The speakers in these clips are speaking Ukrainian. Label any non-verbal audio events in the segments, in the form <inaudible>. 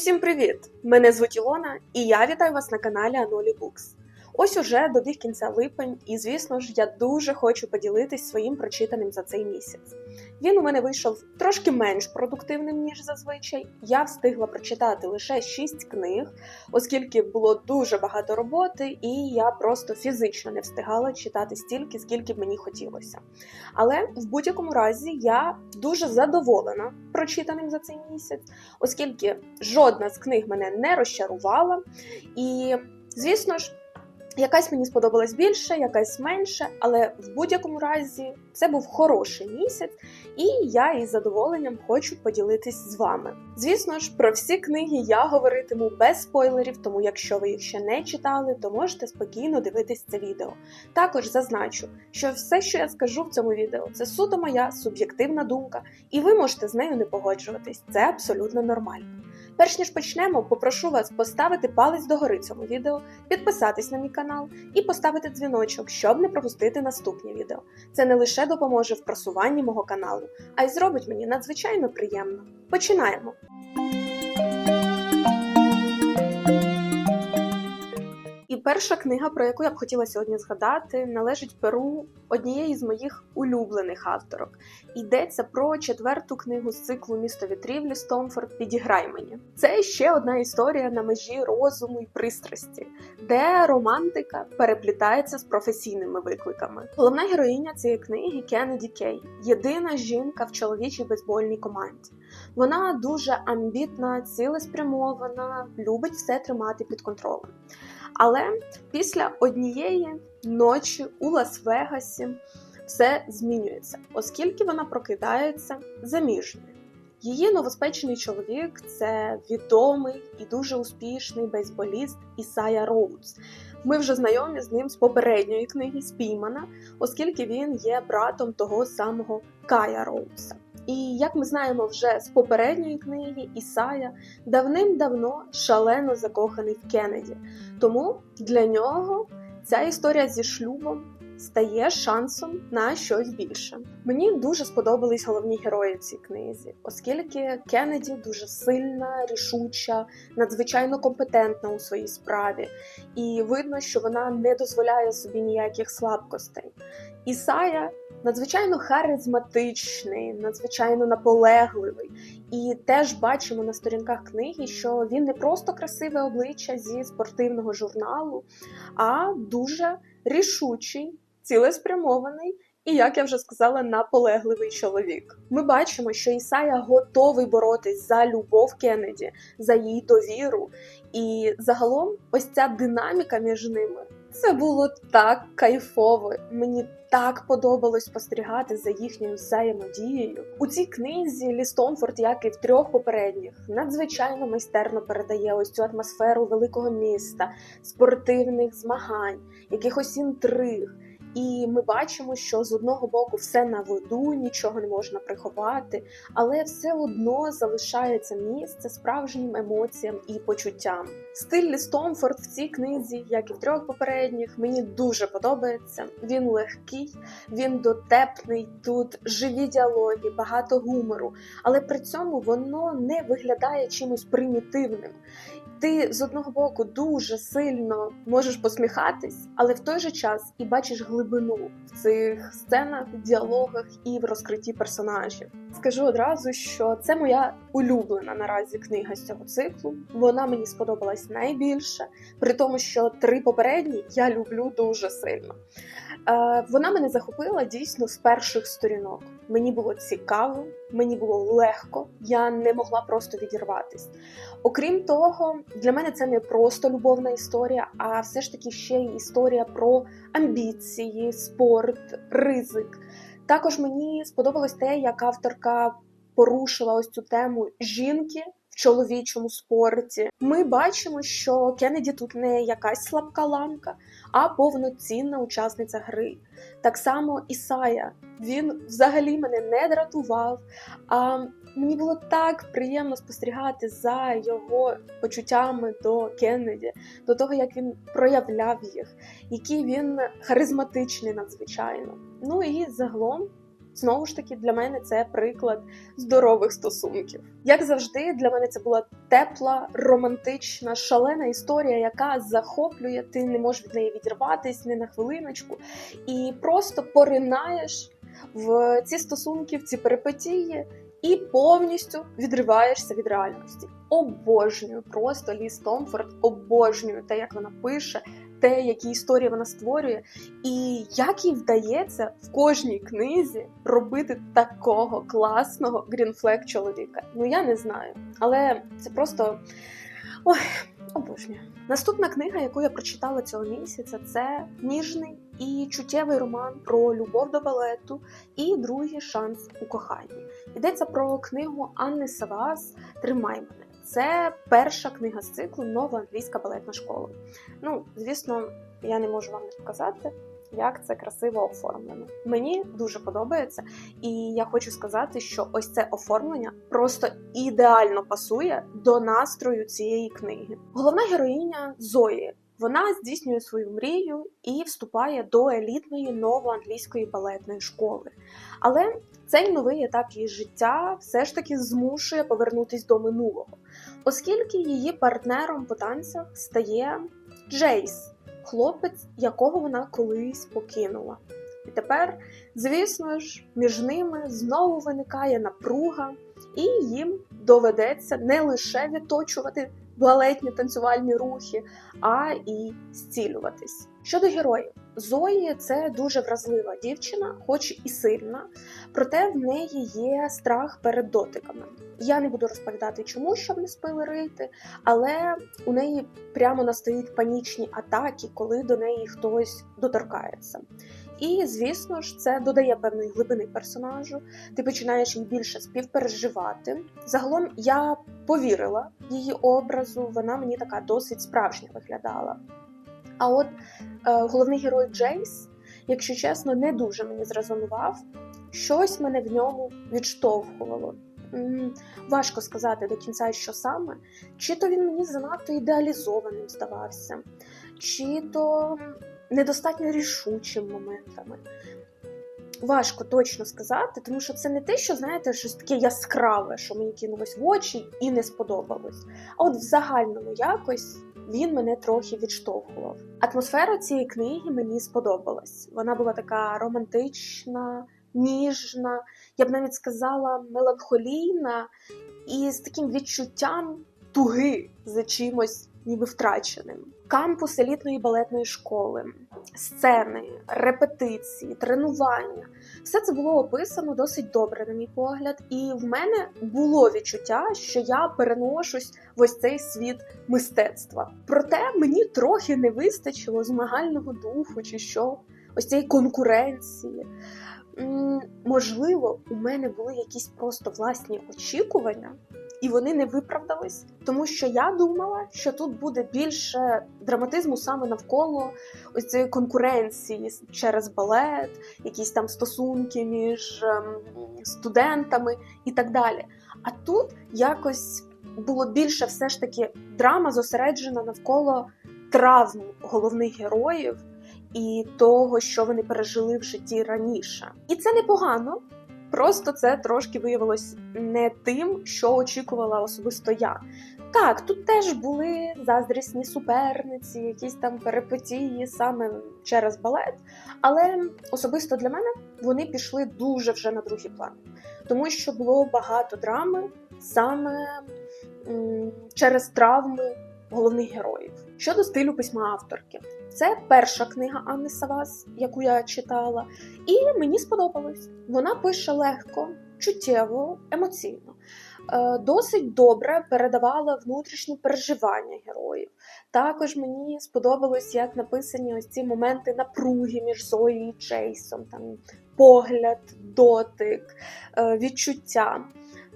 Усім привіт! Мене звуть Ілона, і я вітаю вас на каналі Анолі Букс. Ось уже добіг кінця липень, і звісно ж, я дуже хочу поділитись своїм прочитаним за цей місяць. Він у мене вийшов трошки менш продуктивним, ніж зазвичай. Я встигла прочитати лише 6 книг, оскільки було дуже багато роботи, і я просто фізично не встигала читати стільки, скільки б мені хотілося. Але в будь-якому разі я дуже задоволена прочитаним за цей місяць, оскільки жодна з книг мене не розчарувала. І, звісно ж, якась мені сподобалась більше, якась менше, але в будь-якому разі це був хороший місяць, і я із задоволенням хочу поділитись з вами. Звісно ж, про всі книги я говоритиму без спойлерів, тому якщо ви їх ще не читали, то можете спокійно дивитись це відео. Також зазначу, що все, що я скажу в цьому відео, це суто моя суб'єктивна думка, і ви можете з нею не погоджуватись. Це абсолютно нормально. Перш ніж почнемо, попрошу вас поставити палець догори цьому відео, підписатись на мій канал і поставити дзвіночок, щоб не пропустити наступні відео. Це не лише допоможе в просуванні мого каналу, а й зробить мені надзвичайно приємно. Починаємо! Перша книга, про яку я б хотіла сьогодні згадати, належить перу однієї з моїх улюблених авторок. Йдеться про четверту книгу з циклу Місто вітрів Лі Стомфорд Підіграй мені. Це ще одна історія на межі розуму і пристрасті, де романтика переплітається з професійними викликами. Головна героїня цієї книги Кеннеді Кей, єдина жінка в чоловічій бейсбольній команді. Вона дуже амбітна, цілеспрямована, любить все тримати під контролем. Але після однієї ночі у Лас-Вегасі все змінюється, оскільки вона прокидається заміжньою. Її новоспечений чоловік це відомий і дуже успішний бейсболіст Ісая Роудс. Ми вже знайомі з ним з попередньої книги Спіймана, оскільки він є братом того самого Кая Роудса. І як ми знаємо вже з попередньої книги, Ісая давним-давно шалено закоханий в Кеннеді. Тому для нього ця історія зі шлюбом стає шансом на щось більше. Мені дуже сподобались головні герої в цій книзі, оскільки Кеннеді дуже сильна, рішуча, надзвичайно компетентна у своїй справі, і видно, що вона не дозволяє собі ніяких слабкостей. Ісая надзвичайно харизматичний, надзвичайно наполегливий. І теж бачимо на сторінках книги, що він не просто красиве обличчя зі спортивного журналу, а дуже рішучий, цілеспрямований. І, як я вже сказала, наполегливий чоловік. Ми бачимо, що Ісая готовий боротись за любов Кеннеді, за її довіру. І загалом, ось ця динаміка між ними це було так кайфово. Мені так подобалось спостерігати за їхньою взаємодією. У цій книзі Лі Стомфорд, як і в трьох попередніх, надзвичайно майстерно передає ось цю атмосферу великого міста, спортивних змагань, якихось інтриг. І ми бачимо, що з одного боку все на виду, нічого не можна приховати, але все одно залишається місце справжнім емоціям і почуттям. Стиль Стомфорд в цій книзі, як і в трьох попередніх, мені дуже подобається. Він легкий, він дотепний. Тут живі діалоги, багато гумору, але при цьому воно не виглядає чимось примітивним. Ти з одного боку дуже сильно можеш посміхатись, але в той же час і бачиш глибину в цих сценах, діалогах і в розкритті персонажів. Скажу одразу, що це моя улюблена наразі книга з цього циклу. Вона мені сподобалась найбільше, при тому, що три попередні я люблю дуже сильно. Е, Вона мене захопила дійсно з перших сторінок. Мені було цікаво, мені було легко, я не могла просто відірватись. Окрім того, для мене це не просто любовна історія, а все ж таки ще й історія про амбіції, спорт, ризик. Також мені сподобалось те, як авторка порушила ось цю тему жінки в чоловічому спорті. Ми бачимо, що Кеннеді тут не якась слабка ламка, а повноцінна учасниця гри. Так само Ісая. Він взагалі мене не дратував. А мені було так приємно спостерігати за його почуттями до Кеннеді, до того, як він проявляв їх, який він харизматичний надзвичайно. Ну і загалом Знову ж таки, для мене це приклад здорових стосунків. Як завжди, для мене це була тепла, романтична, шалена історія, яка захоплює, ти не можеш від неї відірватись ні на хвилиночку, і просто поринаєш в ці стосунки, в ці перипетії. І повністю відриваєшся від реальності. Обожнюю просто Ліс Томфорд, обожнюю те, як вона пише, те, які історії вона створює, і як їй вдається в кожній книзі робити такого класного грінфлек чоловіка. Ну я не знаю, але це просто ой, обожнюю. Наступна книга, яку я прочитала цього місяця, це ніжний і чуттєвий роман про любов до балету і другий шанс у коханні. Йдеться про книгу Анни Савас Тримай мене. Це перша книга з циклу Нова англійська балетна школа. Ну, звісно, я не можу вам не показати, як це красиво оформлено. Мені дуже подобається, і я хочу сказати, що ось це оформлення просто ідеально пасує до настрою цієї книги. Головна героїня Зої. Вона здійснює свою мрію і вступає до елітної новоанглійської балетної школи. Але цей новий етап її життя все ж таки змушує повернутись до минулого, оскільки її партнером по танцях стає Джейс, хлопець, якого вона колись покинула. І тепер, звісно ж, між ними знову виникає напруга, і їм доведеться не лише відточувати балетні танцювальні рухи, а і зцілюватись. Щодо героїв, Зої це дуже вразлива дівчина, хоч і сильна, проте в неї є страх перед дотиками. Я не буду розповідати, чому щоб не спойлерити, але у неї прямо настають панічні атаки, коли до неї хтось доторкається. І, звісно ж, це додає певної глибини персонажу. Ти починаєш їй більше співпереживати. Загалом я повірила її образу, вона мені така досить справжня виглядала. А от е, головний герой Джейс, якщо чесно, не дуже мені зрезонував. Щось мене в ньому відштовхувало. Важко сказати до кінця, що саме, чи то він мені занадто ідеалізованим здавався, чи то недостатньо рішучим моментами. Важко точно сказати, тому що це не те, що знаєте, щось таке яскраве, що мені кинулось в очі і не сподобалось. А от в загальному якось він мене трохи відштовхував. Атмосфера цієї книги мені сподобалась. Вона була така романтична, ніжна, я б навіть сказала, меланхолійна і з таким відчуттям туги за чимось ніби втраченим. Кампус елітної балетної школи, сцени, репетиції, тренування все це було описано досить добре, на мій погляд, і в мене було відчуття, що я переношусь в ось цей світ мистецтва. Проте мені трохи не вистачило змагального духу, чи що, ось цієї конкуренції. Можливо, у мене були якісь просто власні очікування, і вони не виправдались, тому що я думала, що тут буде більше драматизму саме навколо ось цієї конкуренції через балет, якісь там стосунки між ем, студентами і так далі. А тут якось було більше все ж таки драма зосереджена навколо травм головних героїв і того, що вони пережили в житті раніше. І це непогано. Просто це трошки виявилось не тим, що очікувала особисто я. Так, тут теж були заздрісні суперниці, якісь там перипетії саме через балет, але особисто для мене вони пішли дуже вже на другий план, тому що було багато драми саме через травми головних героїв. Щодо стилю письма авторки, це перша книга Анни Савас, яку я читала, і мені сподобалось. Вона пише легко, чуттєво, емоційно. Е, Досить добре передавала внутрішні переживання героїв. Також мені сподобалось, як написані ось ці моменти напруги між Зоєю і Джейсом, там погляд, дотик, е, відчуття.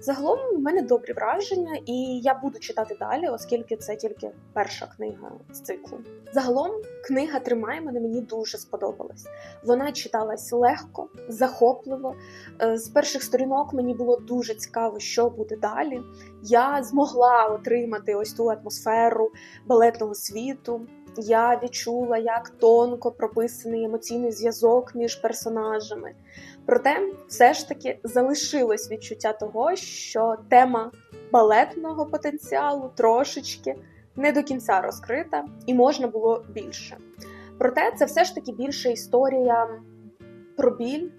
Загалом в мене добрі враження, і я буду читати далі, оскільки це тільки перша книга з циклу. Загалом книга Тримай мене мені дуже сподобалась. Вона читалась легко, захопливо. Е, З перших сторінок мені було дуже цікаво, що буде далі. Я змогла отримати ось ту атмосферу балетного світу. Я відчула, як тонко прописаний емоційний зв'язок між персонажами. Проте, все ж таки залишилось відчуття того, що тема балетного потенціалу трошечки не до кінця розкрита, і можна було більше. Проте, це все ж таки більше історія про біль,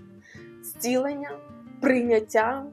зцілення, прийняття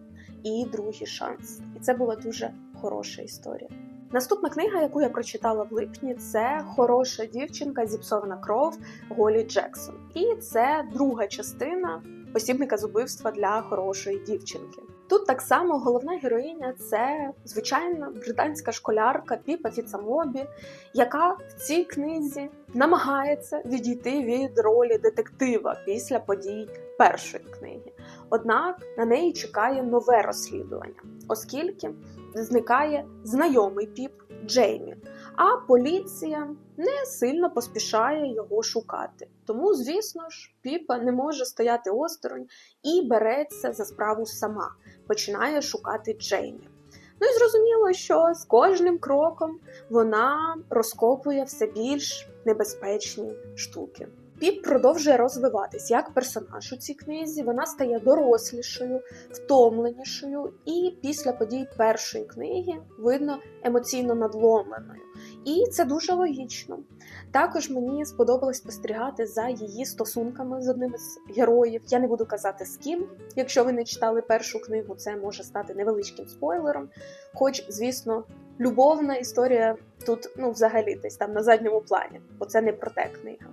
і другий шанс. І це була дуже хороша історія. Наступна книга, яку я прочитала в липні, це Хороша дівчинка, зіпсована кров Голі Джексон. І це друга частина посібника з убивства для хорошої дівчинки. Тут так само головна героїня це звичайна британська школярка Піпа Фіцамобі, яка в цій книзі намагається відійти від ролі детектива після подій першої книги. Однак на неї чекає нове розслідування, оскільки зникає знайомий піп Джеймі, а поліція не сильно поспішає його шукати. Тому, звісно ж, Піпа не може стояти осторонь і береться за справу сама, починає шукати Джеймі. Ну і зрозуміло, що з кожним кроком вона розкопує все більш небезпечні штуки. Піп продовжує розвиватись як персонаж у цій книзі. Вона стає дорослішою, втомленішою, і після подій першої книги видно емоційно надломленою. І це дуже логічно. Також мені сподобалось спостерігати за її стосунками з одним з героїв. Я не буду казати з ким. Якщо ви не читали першу книгу, це може стати невеличким спойлером. Хоч, звісно, любовна історія тут, ну, взагалі, десь там на задньому плані, бо це не про те книга.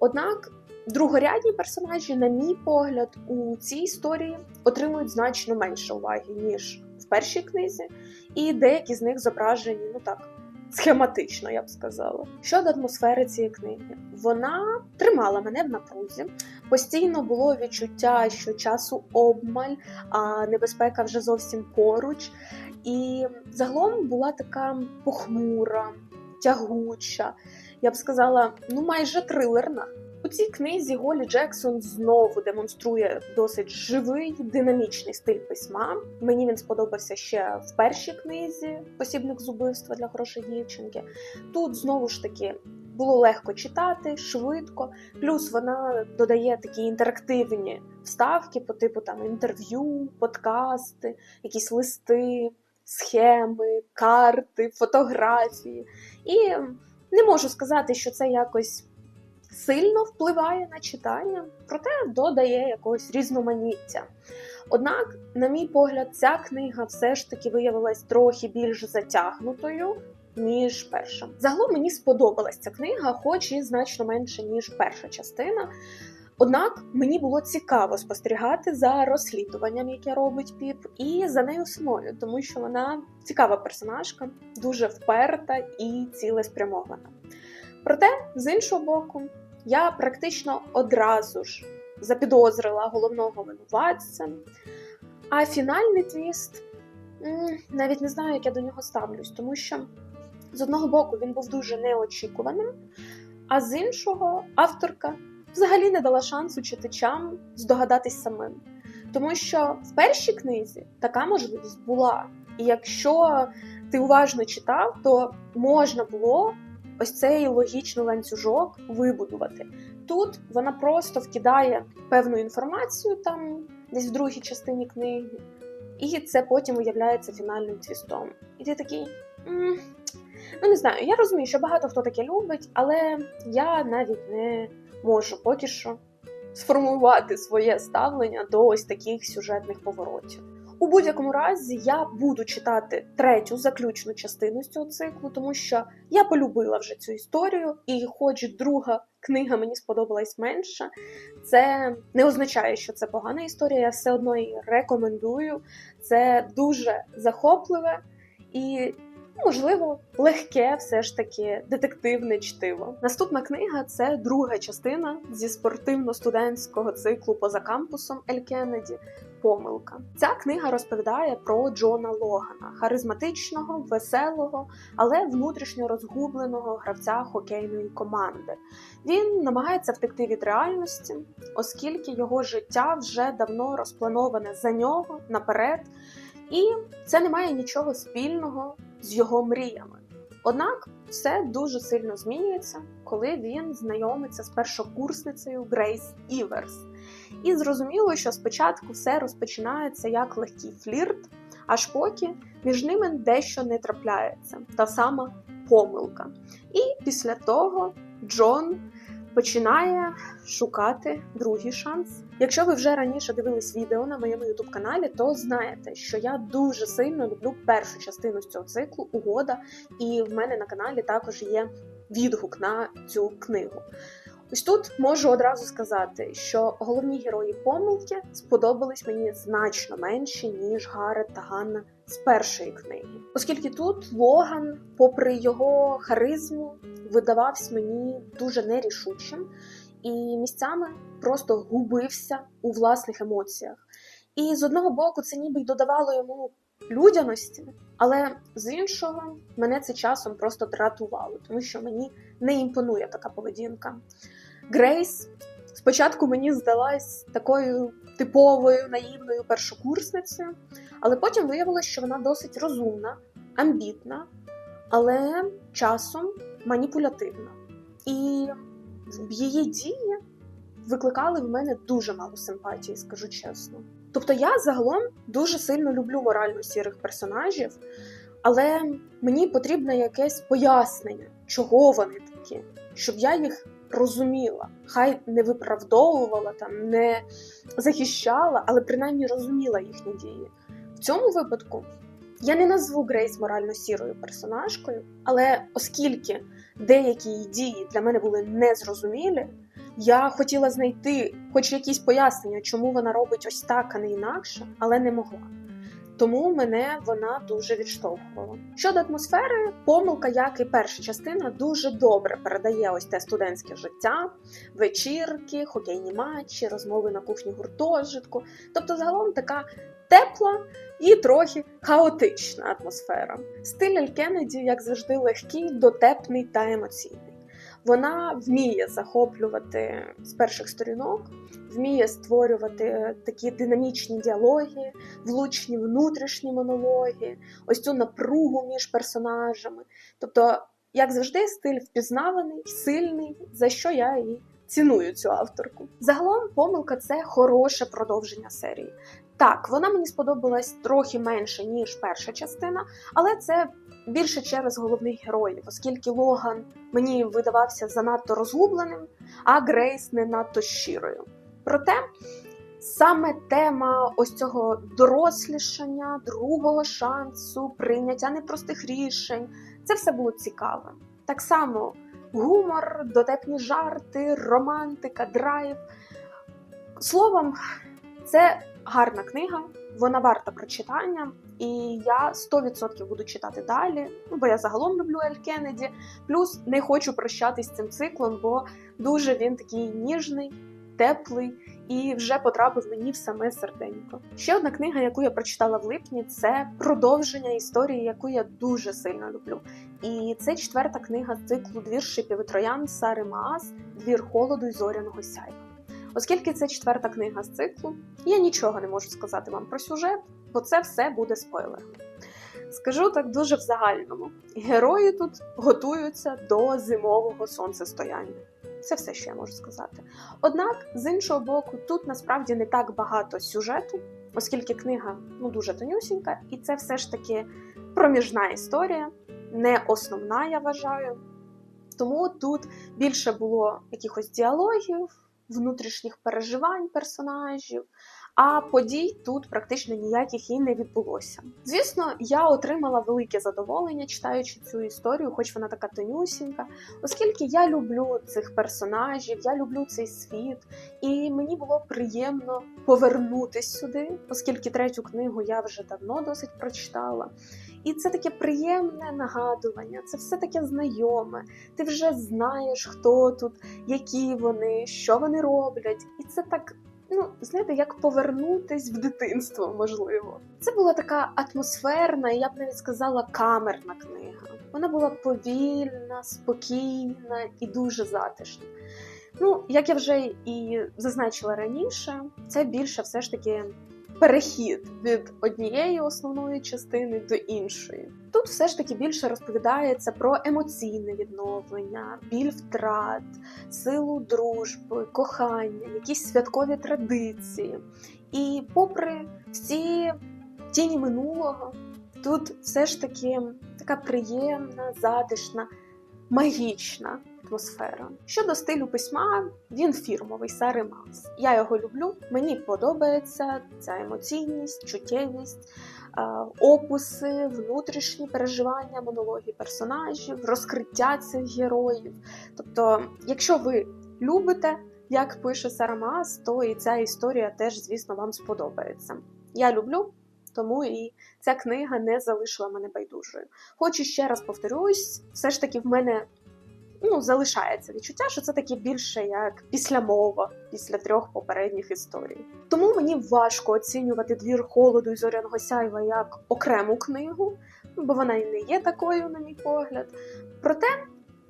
Однак другорядні персонажі, на мій погляд, у цій історії отримують значно менше уваги, ніж в першій книзі, і деякі з них зображені, ну так. Схематично, я б сказала. Щодо атмосфери цієї книги, вона тримала мене в напрузі. Постійно було відчуття, що часу обмаль, а небезпека вже зовсім поруч. І загалом була така похмура, тягуча, я б сказала, ну майже трилерна. У цій книзі Голі Джексон знову демонструє досить живий, динамічний стиль письма. Мені він сподобався ще в першій книзі Посібник з убивства для хорошої дівчинки. Тут знову ж таки було легко читати, швидко. Плюс вона додає такі інтерактивні вставки по типу там інтерв'ю, подкасти, якісь листи, схеми, карти, фотографії. І не можу сказати, що це якось сильно впливає на читання, проте додає якогось різноманіття. Однак, на мій погляд, ця книга все ж таки виявилась трохи більш затягнутою. Ніж перша. Загалом мені сподобалась ця книга, хоч і значно менше, ніж перша частина. Однак мені було цікаво спостерігати за розслідуванням, яке робить Піп, і за нею самою, тому що вона цікава персонажка, дуже вперта і цілеспрямована. Проте, з іншого боку, я практично одразу ж запідозрила головного винуватця, а фінальний твіст навіть не знаю, як я до нього ставлюсь, тому що з одного боку він був дуже неочікуваним, а з іншого авторка взагалі не дала шансу читачам здогадатись самим. Тому що в першій книзі така можливість була. І якщо ти уважно читав, то можна було ось цей логічний ланцюжок вибудувати. Тут вона просто вкидає певну інформацію там, десь в другій частині книги, і це потім виявляється фінальним твістом. І ти такий. М-м, Ну, не знаю, я розумію, що багато хто таке любить, але я навіть не можу поки що сформувати своє ставлення до ось таких сюжетних поворотів. У будь-якому разі я буду читати третю заключну частину з цього циклу, тому що я полюбила вже цю історію, і, хоч друга книга мені сподобалась менше, це не означає, що це погана історія. Я все одно її рекомендую. Це дуже захопливе і можливо, легке, все ж таки детективне чтиво. Наступна книга це друга частина зі спортивно-студентського циклу поза кампусом Ель Кеннеді. помилка. Ця книга розповідає про Джона Логана, харизматичного, веселого, але внутрішньо розгубленого гравця хокейної команди. Він намагається втекти від реальності, оскільки його життя вже давно розплановане за нього наперед, і це не має нічого спільного з його мріями. Однак все дуже сильно змінюється, коли він знайомиться з першокурсницею Грейс Іверс. І зрозуміло, що спочатку все розпочинається як легкий флірт, аж поки між ними дещо не трапляється, та сама помилка. І після того Джон починає шукати другий шанс. Якщо ви вже раніше дивились відео на моєму youtube каналі, то знаєте, що я дуже сильно люблю першу частину з цього циклу Угода, і в мене на каналі також є відгук на цю книгу. Ось тут можу одразу сказати, що головні герої помилки сподобались мені значно менші, ніж Гарет та Ганна з першої книги. Оскільки тут Логан, попри його харизму, видавався мені дуже нерішучим і місцями просто губився у власних емоціях. І з одного боку, це ніби й додавало йому людяності, але з іншого мене це часом просто дратувало, тому що мені не імпонує така поведінка. Грейс спочатку мені здалась такою типовою наївною першокурсницею, але потім виявилося, що вона досить розумна, амбітна, але часом маніпулятивна. І її дії викликали в мене дуже мало симпатії, скажу чесно. Тобто я загалом дуже сильно люблю морально сірих персонажів, але мені потрібне якесь пояснення, чого вони такі, щоб я їх розуміла. Хай не виправдовувала, там, не захищала, але принаймні розуміла їхні дії. В цьому випадку я не назву Грейс морально сірою персонажкою, але оскільки деякі її дії для мене були незрозумілі, я хотіла знайти хоч якісь пояснення, чому вона робить ось так, а не інакше, але не могла. Тому мене вона дуже відштовхувала. Щодо атмосфери, помилка, як і перша частина, дуже добре передає ось те студентське життя, вечірки, хокейні матчі, розмови на кухні гуртожитку. Тобто, загалом така тепла і трохи хаотична атмосфера. Стиль Ель Кеннеді, як завжди, легкий, дотепний та емоційний. Вона вміє захоплювати з перших сторінок, вміє створювати такі динамічні діалоги, влучні внутрішні монологи, ось цю напругу між персонажами. Тобто, як завжди, стиль впізнаваний, сильний, за що я і ціную цю авторку. Загалом, помилка це хороше продовження серії. Так, вона мені сподобалась трохи менше, ніж перша частина, але це більше через головних героїв, оскільки Логан мені видавався занадто розгубленим, а Грейс не надто щирою. Проте саме тема ось цього дорослішання, другого шансу, прийняття непростих рішень це все було цікаве. Так само гумор, дотепні жарти, романтика, драйв. Словом, це гарна книга, вона варта прочитання, і я 100% буду читати далі. Ну бо я загалом люблю Ель Кеннеді. Плюс не хочу прощатись з цим циклом, бо дуже він такий ніжний, теплий і вже потрапив мені в саме серденько. Ще одна книга, яку я прочитала в липні, це продовження історії, яку я дуже сильно люблю. І це четверта книга циклу Двір шипів і троян Сари Маас, Двір холоду й зоряного сяйва. Оскільки це четверта книга з циклу, я нічого не можу сказати вам про сюжет, бо це все буде спойлером. Скажу так дуже в загальному: герої тут готуються до зимового сонцестояння. Це все, що я можу сказати. Однак, з іншого боку, тут насправді не так багато сюжету, оскільки книга ну дуже тонюсінька, і це все ж таки проміжна історія, не основна, я вважаю. Тому тут більше було якихось діалогів, внутрішніх переживань персонажів, а подій тут практично ніяких і не відбулося. Звісно, я отримала велике задоволення, читаючи цю історію, хоч вона така тонюсінька, оскільки я люблю цих персонажів, я люблю цей світ, і мені було приємно повернутись сюди, оскільки третю книгу я вже давно досить прочитала. І це таке приємне нагадування, це все таке знайоме. Ти вже знаєш, хто тут, які вони, що вони роблять, і це так ну, знаєте, як повернутись в дитинство, можливо. Це була така атмосферна, я б навіть сказала, камерна книга. Вона була повільна, спокійна і дуже затишна. Ну, як я вже і зазначила раніше, це більше все ж таки перехід від однієї основної частини до іншої. Тут все ж таки більше розповідається про емоційне відновлення, біль втрат, силу дружби, кохання, якісь святкові традиції. І попри всі тіні минулого, тут все ж таки така приємна, затишна, магічна атмосфера. Щодо стилю письма, він фірмовий Сари Макс. Я його люблю, мені подобається ця емоційність, чуттєвість, е, описи, внутрішні переживання, монології персонажів, розкриття цих героїв. Тобто, якщо ви любите, як пише Сара Маас, то і ця історія теж, звісно, вам сподобається. Я люблю. Тому і ця книга не залишила мене байдужою. Хочу ще раз повторюсь, все ж таки в мене ну, залишається відчуття, що це таке більше як післямова після трьох попередніх історій. Тому мені важко оцінювати двір холоду і зоряного сяйва як окрему книгу, бо вона і не є такою, на мій погляд. Проте,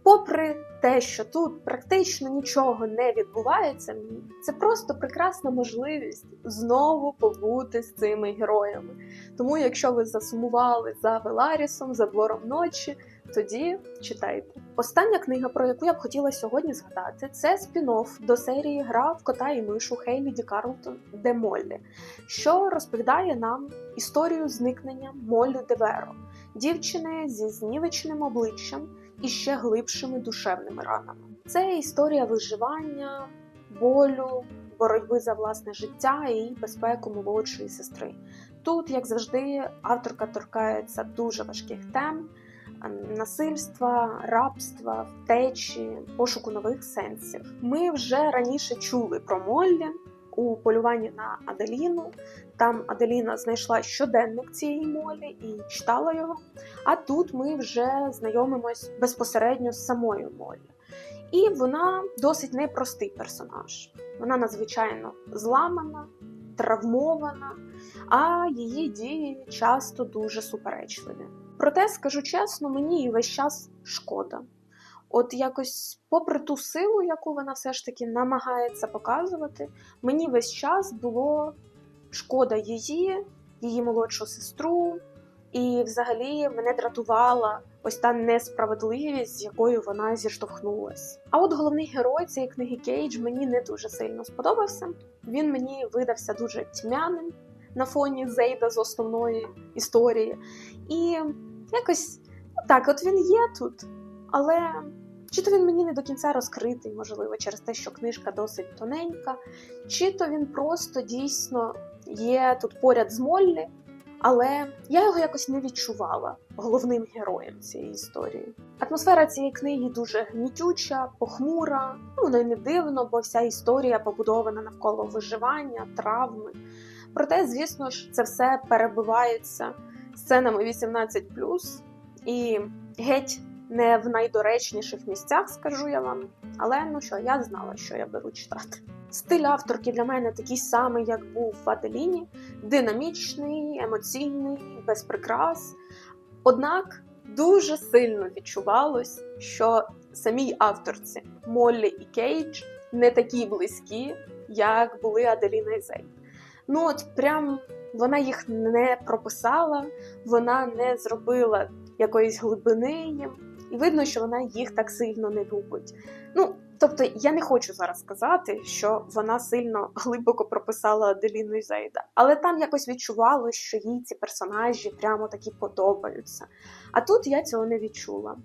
попри те, що тут практично нічого не відбувається, це просто прекрасна можливість знову побути з цими героями. Тому, якщо ви засумували за Веларісом, за двором ночі, тоді читайте. Остання книга, про яку я б хотіла сьогодні згадати, це спін-офф до серії Гра в кота і мишу Хейлі Ді Карлтон де Моллі, що розповідає нам історію зникнення Моллі Деверо, дівчини зі знівеченим обличчям і ще глибшими душевними ранами. Це історія виживання, болю, боротьби за власне життя і безпеку молодшої сестри. Тут, як завжди, авторка торкається дуже важких тем насильства, рабства, втечі, пошуку нових сенсів. Ми вже раніше чули про Моллі у полюванні на Аделіну. Там Аделіна знайшла щоденник цієї Моллі і читала його. А тут ми вже знайомимось безпосередньо з самою Моллі. І вона досить непростий персонаж. Вона надзвичайно зламана, травмована, а її дії часто дуже суперечливі. Проте, скажу чесно, мені її весь час шкода. От якось, попри ту силу, яку вона все ж таки намагається показувати, мені весь час було шкода її, її молодшу сестру, і взагалі мене дратувала ось та несправедливість, з якою вона зіштовхнулась. А от головний герой цієї книги Кейдж мені не дуже сильно сподобався. Він мені видався дуже тьмяним на фоні Зейда з основної історії. І якось ну так, от він є тут, але чи то він мені не до кінця розкритий, можливо, через те, що книжка досить тоненька, чи то він просто дійсно є тут поряд з Моллі, але я його якось не відчувала головним героєм цієї історії. Атмосфера цієї книги дуже гнітюча, похмура, ну й не дивно, бо вся історія побудована навколо виживання, травми. Проте, звісно ж, це все перебивається сценами 18 і геть не в найдоречніших місцях, скажу я вам. Але ну що, я знала, що я беру читати. Стиль авторки для мене такий самий, як був в Аделіні: динамічний, емоційний, без прикрас. Однак дуже сильно відчувалось, що самій авторці Моллі і Кейдж не такі близькі, як були Аделіна і Зейд. Ну от прям вона їх не прописала, вона не зробила якоїсь глибини їм, і видно, що вона їх так сильно не любить. Ну, тобто, я не хочу зараз сказати, що вона сильно глибоко прописала Аделіну і Зейда, але там якось відчувалося, що їй ці персонажі прямо такі подобаються. А тут я цього не відчула.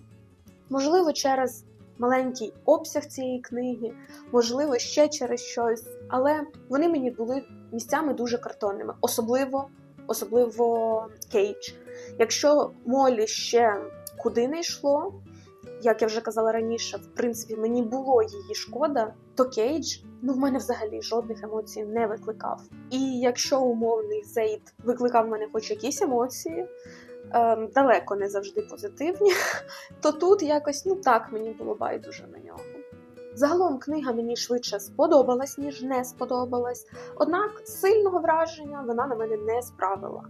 Можливо, через маленький обсяг цієї книги, можливо, ще через щось, але вони мені були місцями дуже картонними, особливо особливо Кейдж. Якщо Молі ще куди не йшло, як я вже казала раніше, в принципі, мені було її шкода, то Кейдж ну в мене взагалі жодних емоцій не викликав. І якщо умовний Зейд викликав в мене хоч якісь емоції, ем, далеко не завжди позитивні, <laughs> то тут якось ну так мені було байдуже на нього. Загалом книга мені швидше сподобалась, ніж не сподобалась. Однак сильного враження вона на мене не справила.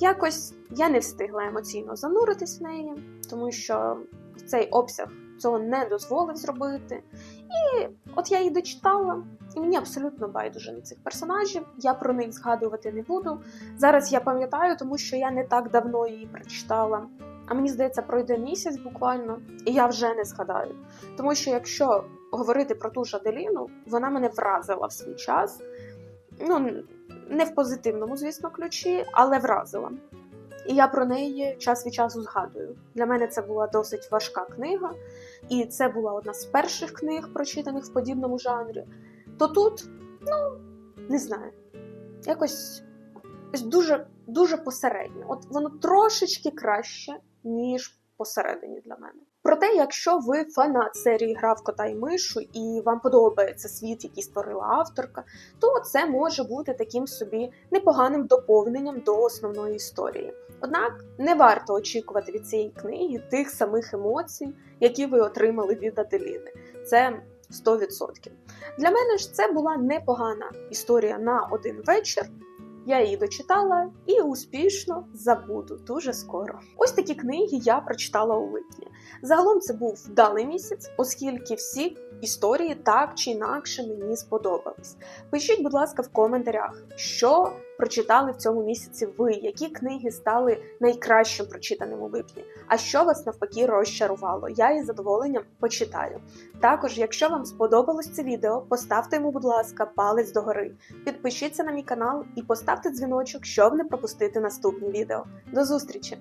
Якось я не встигла емоційно зануритись в неї, тому що цей обсяг цього не дозволив зробити. І от я її дочитала, і мені абсолютно байдуже на цих персонажів. Я про них згадувати не буду. Зараз я пам'ятаю, тому що я не так давно її прочитала. А мені здається, пройде місяць буквально, і я вже не згадаю. Тому що якщо говорити про ту ж Аделіну, вона мене вразила в свій час. Ну, не в позитивному, звісно, ключі, але вразила. І я про неї час від часу згадую. Для мене це була досить важка книга, і це була одна з перших книг, прочитаних в подібному жанрі. То тут, ну, не знаю, якось, дуже, дуже посередньо. От воно трошечки краще, ніж посередині для мене. Проте, якщо ви фанат серії Гра в кота і мишу і вам подобається світ, який створила авторка, то це може бути таким собі непоганим доповненням до основної історії. Однак не варто очікувати від цієї книги тих самих емоцій, які ви отримали від Аделіни. Це 100%. Для мене ж це була непогана історія на один вечір. Я її дочитала і успішно забуду дуже скоро. Ось такі книги я прочитала у липні. Загалом це був вдалий місяць, оскільки всі історії так чи інакше мені сподобались. Пишіть, будь ласка, в коментарях, що прочитали в цьому місяці ви, які книги стали найкращим прочитаним у липні, а що вас навпаки розчарувало. Я із задоволенням почитаю. Також, якщо вам сподобалось це відео, поставте йому, будь ласка, палець догори, підпишіться на мій канал і поставте дзвіночок, щоб не пропустити наступні відео. До зустрічі!